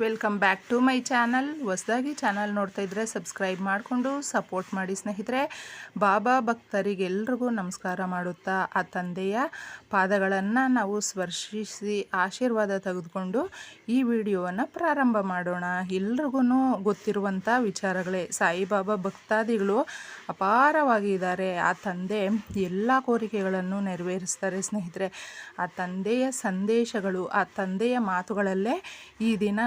Welcome back to my channel ಹೊಸದಾಗಿ channel ನೋಡ್ತಾ ಇದ್ದರೆ ಸಬ್ಸ್ಕ್ರೈಬ್ ಮಾಡಿಕೊಂಡು ಸಪೋರ್ಟ್ ಮಾಡಿ ಸ್ನೇಹಿತರೆ. ಬಾಬಾ ಭಕ್ತರಿಗೆಲ್ರಿಗೂ ನಮಸ್ಕಾರ ಮಾಡುತ್ತಾ ಆ ತಂದೆಯ ಪಾದಗಳನ್ನು ನಾವು ಸ್ಪರ್ಶಿಸಿ ಆಶೀರ್ವಾದ ತೆಗೆದುಕೊಂಡು ಈ ವಿಡಿಯೋವನ್ನು ಪ್ರಾರಂಭ ಮಾಡೋಣ. ಎಲ್ರಿಗೂ ಗೊತ್ತಿರುವಂಥ ವಿಚಾರಗಳೇ. ಸಾಯಿಬಾಬಾ ಭಕ್ತಾದಿಗಳು ಅಪಾರವಾಗಿದ್ದಾರೆ ಆ ತಂದೆ ಎಲ್ಲ ಕೋರಿಕೆಗಳನ್ನು ನೆರವೇರಿಸ್ತಾರೆ ಸ್ನೇಹಿತರೆ. ಆ ತಂದೆಯ ಸಂದೇಶಗಳು, ಆ ತಂದೆಯ ಮಾತುಗಳಲ್ಲೇ ಈ ದಿನ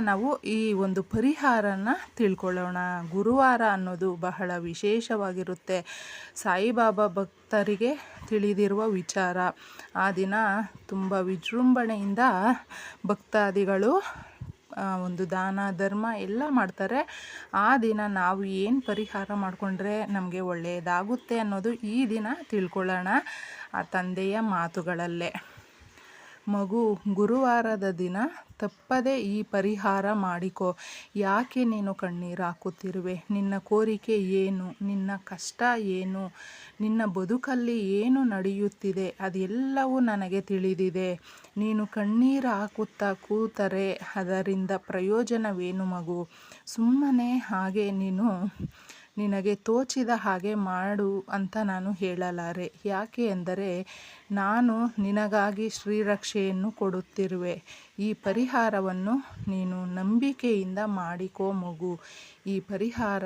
ಈ ಒಂದು ಪರಿಹಾರನ ತಿಳ್ಕೊಳ್ಳೋಣ. ಗುರುವಾರ ಅನ್ನೋದು ಬಹಳ ವಿಶೇಷವಾಗಿರುತ್ತೆ. ಸಾಯಿಬಾಬಾ ಭಕ್ತರಿಗೆ ತಿಳಿದಿರುವ ವಿಚಾರ. ಆ ದಿನ ತುಂಬ ವಿಜೃಂಭಣೆಯಿಂದ ಭಕ್ತಾದಿಗಳು ಒಂದು ದಾನ, ಧರ್ಮ ಎಲ್ಲ ಮಾಡ್ತಾರೆ. ಆ ದಿನ ನಾವು ಏನು ಪರಿಹಾರ ಮಾಡಿಕೊಂಡ್ರೆ ನಮಗೆ ಒಳ್ಳೆಯದಾಗುತ್ತೆ ಅನ್ನೋದು ಈ ದಿನ ತಿಳ್ಕೊಳ್ಳೋಣ. ಆ ತಂದೆಯ ಮಾತುಗಳಲ್ಲೇ. ಮಗು, ಗುರುವಾರದ ದಿನ ತಪ್ಪದೆ ಈ ಪರಿಹಾರ ಮಾಡಿಕೊ. ಯಾಕೆ ನೀನು ಕಣ್ಣೀರು ಹಾಕುತ್ತಿರುವೆ? ನಿನ್ನ ಕೋರಿಕೆ ಏನು? ನಿನ್ನ ಕಷ್ಟ ಏನು? ನಿನ್ನ ಬದುಕಲ್ಲಿ ಏನು ನಡೆಯುತ್ತಿದೆ? ಅದೆಲ್ಲವೂ ನನಗೆ ತಿಳಿದಿದೆ. ನೀನು ಕಣ್ಣೀರು ಹಾಕುತ್ತಾ ಕೂತರೆ ಅದರಿಂದ ಪ್ರಯೋಜನವೇನು ಮಗು? ಸುಮ್ಮನೆ ಹಾಗೆ ನೀನು ನಿನಗೆ ತೋಚಿದ ಹಾಗೆ ಮಾಡು ಅಂತ ನಾನು ಹೇಳಲಾರೆ. ಯಾಕೆ ಎಂದರೆ ನಾನು ನಿನಗಾಗಿ ಶ್ರೀರಕ್ಷೆಯನ್ನು ಕೊಡುತ್ತಿರುವೆ. ಈ ಪರಿಹಾರವನ್ನು ನೀನು ನಂಬಿಕೆಯಿಂದ ಮಾಡಿಕೋ ಮಗು. ಈ ಪರಿಹಾರ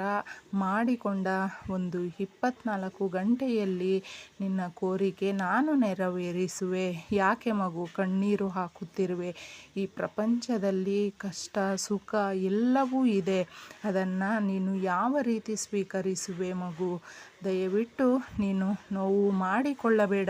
ಮಾಡಿಕೊಂಡ ಒಂದು ಇಪ್ಪತ್ನಾಲ್ಕು ಗಂಟೆಯಲ್ಲಿ ನಿನ್ನ ಕೋರಿಕೆ ನಾನು ನೆರವೇರಿಸುವೆ. ಯಾಕೆ ಮಗು? ಕಣ್ಣೀರು ಹಾಕುತ್ತಿರುವೆ. ಈ ಪ್ರಪಂಚದಲ್ಲಿ ಕಷ್ಟ, ಸುಖ ಎಲ್ಲವೂ ಇದೆ. ಅದನ್ನು ನೀನು ಯಾವ ರೀತಿ ಸ್ವೀಕರಿಸುವೆ ಮಗು? ದಯವಿಟ್ಟು ನೀನು ನೋವು ಮಾಡಿಕೊಳ್ಳಬೇಡ.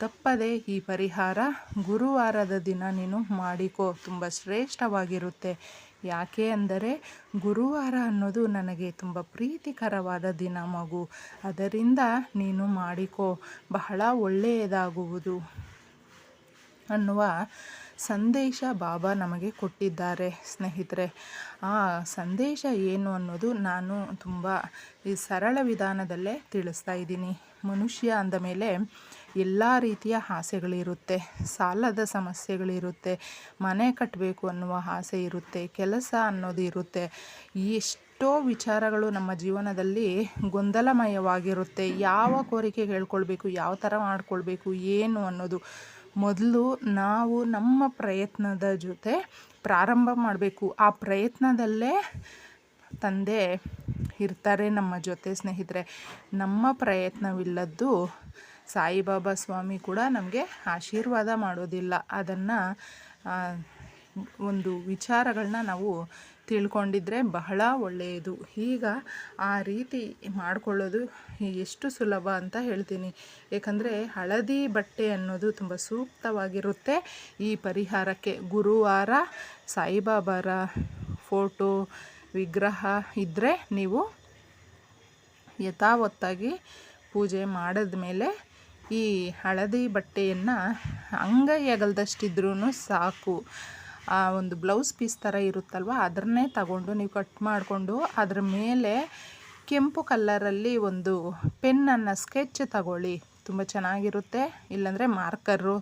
ತಪ್ಪದೆ ಈ ಪರಿಹಾರ ಗುರುವಾರದ ದಿನ ನೀನು ಮಾಡಿಕೋ. ತುಂಬ ಶ್ರೇಷ್ಠವಾಗಿರುತ್ತೆ. ಯಾಕೆ ಅಂದರೆ ಗುರುವಾರ ಅನ್ನೋದು ನನಗೆ ತುಂಬ ಪ್ರೀತಿಕರವಾದ ದಿನ ಮಗು. ಅದರಿಂದ ನೀನು ಮಾಡಿಕೋ. ಬಹಳ ಒಳ್ಳೆಯದಾಗುವುದು ಅನ್ನುವ ಸಂದೇಶ ಬಾಬಾ ನಮಗೆ ಕೊಟ್ಟಿದ್ದಾರೆ ಸ್ನೇಹಿತರೆ. ಆ ಸಂದೇಶ ಏನು ಅನ್ನೋದು ನಾನು ತುಂಬ ಈ ಸರಳ ವಿಧಾನದಲ್ಲೇ ತಿಳಿಸ್ತಾ ಇದ್ದೀನಿ. ಮನುಷ್ಯ ಅಂದ ಮೇಲೆ ಎಲ್ಲ ರೀತಿಯ ಆಸೆಗಳಿರುತ್ತೆ, ಸಾಲದ ಸಮಸ್ಯೆಗಳಿರುತ್ತೆ, ಮನೆ ಕಟ್ಟಬೇಕು ಅನ್ನುವ ಆಸೆ ಇರುತ್ತೆ, ಕೆಲಸ ಅನ್ನೋದು ಇರುತ್ತೆ. ಎಷ್ಟೋ ವಿಚಾರಗಳು ನಮ್ಮ ಜೀವನದಲ್ಲಿ ಗೊಂದಲಮಯವಾಗಿರುತ್ತೆ. ಯಾವ ಕೋರಿಕೆ ಹೇಳ್ಕೊಳ್ಬೇಕು, ಯಾವ ಥರ ಮಾಡಿಕೊಳ್ಬೇಕು, ಏನು ಅನ್ನೋದು. ಮೊದಲು ನಾವು ನಮ್ಮ ಪ್ರಯತ್ನದ ಜೊತೆ ಪ್ರಾರಂಭ ಮಾಡಬೇಕು. ಆ ಪ್ರಯತ್ನದಲ್ಲೇ ತಂದೆ ಇರ್ತಾರೆ ನಮ್ಮ ಜೊತೆ ಸ್ನೇಹಿತರೆ. ನಮ್ಮ ಪ್ರಯತ್ನವಿಲ್ಲದ್ದು ಸಾಯಿಬಾಬಾ ಸ್ವಾಮಿ ಕೂಡ ನಮಗೆ ಆಶೀರ್ವಾದ ಮಾಡೋದಿಲ್ಲ. ಅದನ್ನು ಒಂದು ವಿಚಾರಗಳನ್ನ ನಾವು ತಿಳ್ಕೊಂಡಿದ್ರೆ ಬಹಳ ಒಳ್ಳೆಯದು. ಈಗ ಆ ರೀತಿ ಮಾಡಿಕೊಳ್ಳೋದು ಎಷ್ಟು ಸುಲಭ ಅಂತ ಹೇಳ್ತೀನಿ. ಏಕೆಂದರೆ ಹಳದಿ ಬಟ್ಟೆ ಅನ್ನೋದು ತುಂಬ ಸೂಕ್ತವಾಗಿರುತ್ತೆ. ಈ ಪರಿಹಾರಕ್ಕೆ ಗುರುವಾರ ಸಾಯಿಬಾಬಾರ ಫೋಟೋ ವಿಗ್ರಹ ಇದ್ದರೆ ನೀವು ಯಥಾವತ್ತಾಗಿ ಪೂಜೆ ಮಾಡಿದ ಮೇಲೆ ಈ ಹಳದಿ ಬಟ್ಟೆಯನ್ನು ಅಂಗೈ ಅಗಲ್ದಷ್ಟಿದ್ರೂ ಸಾಕು. ಆ ಒಂದು ಬ್ಲೌಸ್ ಪೀಸ್ ಥರ ಇರುತ್ತಲ್ವ ಅದನ್ನೇ ತಗೊಂಡು ನೀವು ಕಟ್ ಮಾಡಿಕೊಂಡು ಅದ್ರ ಮೇಲೆ ಕೆಂಪು ಕಲ್ಲರಲ್ಲಿ ಒಂದು ಪೆನ್ನನ್ನು ಸ್ಕೆಚ್ ತಗೊಳ್ಳಿ. ತುಂಬ ಚೆನ್ನಾಗಿರುತ್ತೆ. ಇಲ್ಲಾಂದರೆ ಮಾರ್ಕರು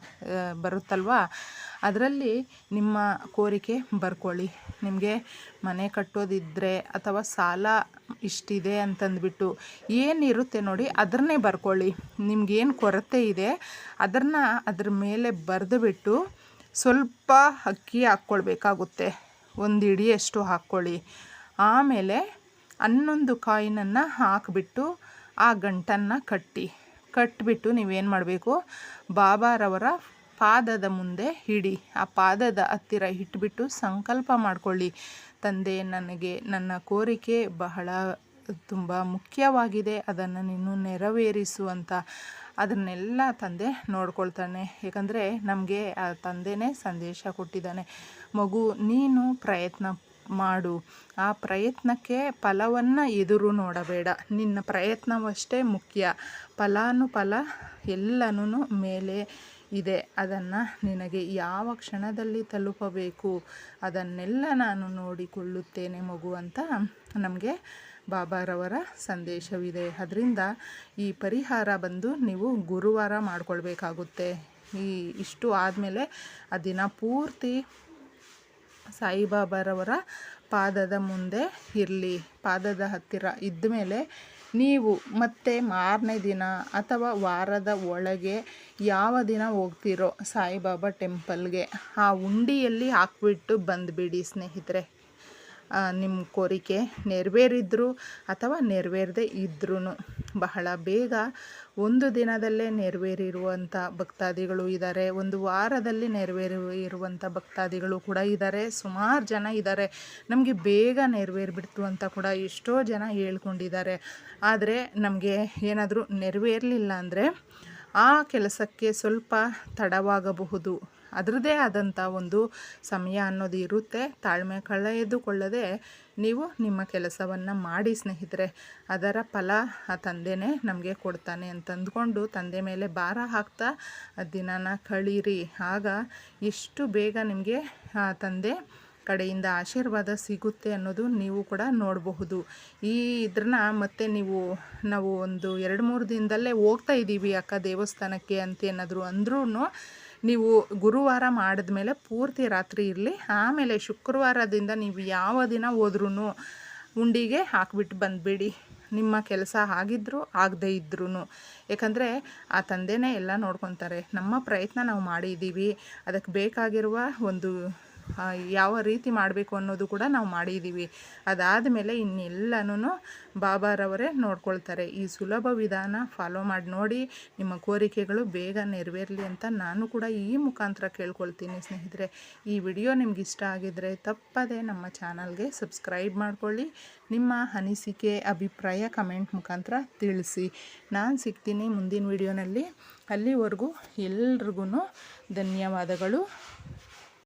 ಬರುತ್ತಲ್ವ? ಅದರಲ್ಲಿ ನಿಮ್ಮ ಕೋರಿಕೆ ಬರ್ಕೊಳ್ಳಿ. ನಿಮಗೆ ಮನೆ ಕಟ್ಟೋದಿದ್ದರೆ ಅಥವಾ ಸಾಲ ಇಷ್ಟಿದೆ ಅಂತಂದ್ಬಿಟ್ಟು ಏನಿರುತ್ತೆ ನೋಡಿ ಅದನ್ನೇ ಬರ್ಕೊಳ್ಳಿ. ನಿಮ್ಗೇನು ಕೊರತೆ ಇದೆ ಅದನ್ನು ಅದ್ರ ಮೇಲೆ ಬರೆದುಬಿಟ್ಟು ಸ್ವಲ್ಪ ಅಕ್ಕಿ ಹಾಕ್ಕೊಳ್ಬೇಕಾಗುತ್ತೆ. ಒಂದು ಇಡಿಯಷ್ಟು ಹಾಕ್ಕೊಳ್ಳಿ. ಆಮೇಲೆ ಹನ್ನೊಂದು ಕಾಯಿನನ್ನು ಹಾಕಿಬಿಟ್ಟು ಆ ಗಂಟನ್ನು ಕಟ್ಟಿ. ಕಟ್ಟಿಬಿಟ್ಟು ನೀವೇನು ಮಾಡಬೇಕು? ಬಾಬಾರವರ ಪಾದದ ಮುಂದೆ ಹಿಡಿ, ಆ ಪಾದದ ಹತ್ತಿರ ಇಟ್ಬಿಟ್ಟು ಸಂಕಲ್ಪ ಮಾಡಿಕೊಳ್ಳಿ. ತಂದೆ, ನನಗೆ ನನ್ನ ಕೋರಿಕೆ ಬಹಳ, ತುಂಬ ಮುಖ್ಯವಾಗಿದೆ. ಅದನ್ನು ನೀನು ನೆರವೇರಿಸುವಂಥ ಅದನ್ನೆಲ್ಲ ತಂದೆ ನೋಡ್ಕೊಳ್ತಾನೆ. ಯಾಕಂದರೆ ನಮಗೆ ಆ ತಂದೆನೇ ಸಂದೇಶ ಕೊಟ್ಟಿದ್ದಾನೆ. ಮಗು, ನೀನು ಪ್ರಯತ್ನ ಮಾಡು. ಆ ಪ್ರಯತ್ನಕ್ಕೆ ಫಲವನ್ನು ಎದುರು ನೋಡಬೇಡ. ನಿನ್ನ ಪ್ರಯತ್ನವಷ್ಟೇ ಮುಖ್ಯ. ಫಲಾನುಫಲ ಎಲ್ಲನೂ ಮೇಲೆ ಇದೆ. ಅದನ್ನು ನಿನಗೆ ಯಾವ ಕ್ಷಣದಲ್ಲಿ ತಲುಪಬೇಕು? ಅದನ್ನೆಲ್ಲ ನಾನು ನೋಡಿಕೊಳ್ಳುತ್ತೇನೆ ಮಗು ಅಂತ ನಮಗೆ ಬಾಬಾರವರ ಸಂದೇಶವಿದೆ. ಅದರಿಂದ ಈ ಪರಿಹಾರ ಬಂದು ನೀವು ಗುರುವಾರ ಮಾಡಿಕೊಳ್ಬೇಕಾಗುತ್ತೆ. ಈ ಇಷ್ಟು ಆದಮೇಲೆ ಆ ದಿನ ಪೂರ್ತಿ ಸಾಯಿಬಾಬಾರವರ ಪಾದದ ಮುಂದೆ ಇರಲಿ. ಪಾದದ ಹತ್ತಿರ ಇದ್ದ ಮೇಲೆ ನೀವು ಮತ್ತೆ ಮಾರನೇ ದಿನ ಅಥವಾ ವಾರದ ಒಳಗೆ ಯಾವ ದಿನ ಹೋಗ್ತಿರೋ ಸಾಯಿಬಾಬಾ ಟೆಂಪಲ್ಗೆ ಆ ಉಂಡಿಯಲ್ಲಿ ಹಾಕ್ಬಿಟ್ಟು ಬಂದುಬಿಡಿ ಸ್ನೇಹಿತರೆ. ನಿಮ್ಮ ಕೋರಿಕೆ ನೆರವೇರಿದ್ರು ಅಥವಾ ನೆರವೇರದೆ ಇದ್ರೂ ಬಹಳ ಬೇಗ ಒಂದು ದಿನದಲ್ಲೇ ನೆರವೇರಿರುವಂಥ ಭಕ್ತಾದಿಗಳು ಇದ್ದಾರೆ ಒಂದು ವಾರದಲ್ಲಿ ನೆರವೇರಿ ಇರುವಂಥ ಭಕ್ತಾದಿಗಳು ಕೂಡ ಇದ್ದಾರೆ ಸುಮಾರು ಜನ ಇದ್ದಾರೆ ನಮಗೆ ಬೇಗ ನೆರವೇರಿಬಿಡ್ತು ಅಂತ ಕೂಡ ಎಷ್ಟೋ ಜನ ಹೇಳ್ಕೊಂಡಿದ್ದಾರೆ. ಆದರೆ ನಮಗೆ ಏನಾದರೂ ನೆರವೇರಲಿಲ್ಲ ಅಂದರೆ ಆ ಕೆಲಸಕ್ಕೆ ಸ್ವಲ್ಪ ತಡವಾಗಬಹುದು. ಅದರದ್ದೇ ಆದಂಥ ಒಂದು ಸಮಯ ಅನ್ನೋದು ಇರುತ್ತೆ. ತಾಳ್ಮೆ ಕಳೆದುಕೊಳ್ಳದೆ ನೀವು ನಿಮ್ಮ ಕೆಲಸವನ್ನು ಮಾಡಿ ಸ್ನೇಹಿತರೆ, ಅದರ ಫಲ ಆ ತಂದೆನೇ ನಮಗೆ ಕೊಡ್ತಾನೆ ಅಂತ ಅಂದ್ಕೊಂಡು ತಂದೆ ಮೇಲೆ ಭಾರ ಹಾಕ್ತಾ ದಿನನ ಕಳೀರಿ. ಆಗ ಎಷ್ಟು ಬೇಗ ನಿಮಗೆ ಆ ತಂದೆ ಕಡೆಯಿಂದ ಆಶೀರ್ವಾದ ಸಿಗುತ್ತೆ ಅನ್ನೋದು ನೀವು ಕೂಡ ನೋಡಬಹುದು. ಈ ಇದ್ರನ್ನ ಮತ್ತೆ ನೀವು, ನಾವು ಒಂದು ಎರಡು ಮೂರು ದಿನದಲ್ಲೇ ಹೋಗ್ತಾ ಇದ್ದೀವಿ ಅಕ್ಕ ದೇವಸ್ಥಾನಕ್ಕೆ ಅಂತ ಏನಾದರೂ ಅಂದ್ರೂ ನೀವು ಗುರುವಾರ ಮಾಡಿದ ಮೇಲೆ ಪೂರ್ತಿ ರಾತ್ರಿ ಇರಲಿ. ಆಮೇಲೆ ಶುಕ್ರವಾರದಿಂದ ನೀವು ಯಾವ ದಿನ ಹೋದ್ರೂ ಉಂಡಿಗೆ ಹಾಕ್ಬಿಟ್ಟು ಬಂದುಬಿಡಿ. ನಿಮ್ಮ ಕೆಲಸ ಆಗಿದ್ದರೂ ಆಗದೇ ಇದ್ರೂ ಯಾಕಂದರೆ ಆ ತಂದೆನೇ ಎಲ್ಲ ನೋಡ್ಕೊತಾರೆ. ನಮ್ಮ ಪ್ರಯತ್ನ ನಾವು ಮಾಡಿದ್ದೀವಿ. ಅದಕ್ಕೆ ಬೇಕಾಗಿರುವ ಒಂದು ಯಾವ ರೀತಿ ಮಾಡಬೇಕು ಅನ್ನೋದು ಕೂಡ ನಾವು ಮಾಡಿದ್ದೀವಿ ಅದಾದಮೇಲೆ ಇನ್ನೆಲ್ಲನೂ ಬಾಬಾರವರೇ ನೋಡ್ಕೊಳ್ತಾರೆ. ಈ ಸುಲಭ ವಿಧಾನ ಫಾಲೋ ಮಾಡಿ ನೋಡಿ, ನಿಮ್ಮ ಕೋರಿಕೆಗಳು ಬೇಗ ನೆರವೇರಲಿ ಅಂತ ನಾನು ಕೂಡ ಈ ಮುಖಾಂತರ ಕೇಳ್ಕೊಳ್ತೀನಿ ಸ್ನೇಹಿತರೆ. ಈ ವಿಡಿಯೋ ನಿಮ್ಗೆ ಇಷ್ಟ ಆಗಿದ್ದರೆ ತಪ್ಪದೇ ನಮ್ಮ ಚಾನಲ್ಗೆ ಸಬ್ಸ್ಕ್ರೈಬ್ ಮಾಡ್ಕೊಳ್ಳಿ. ನಿಮ್ಮ ಅನಿಸಿಕೆ, ಅಭಿಪ್ರಾಯ ಕಮೆಂಟ್ ಮುಖಾಂತರ ತಿಳಿಸಿ. ನಾನು ಸಿಗ್ತೀನಿ ಮುಂದಿನ ವಿಡಿಯೋನಲ್ಲಿ. ಅಲ್ಲಿವರೆಗೂ ಎಲ್ರಿಗೂ ಧನ್ಯವಾದಗಳು.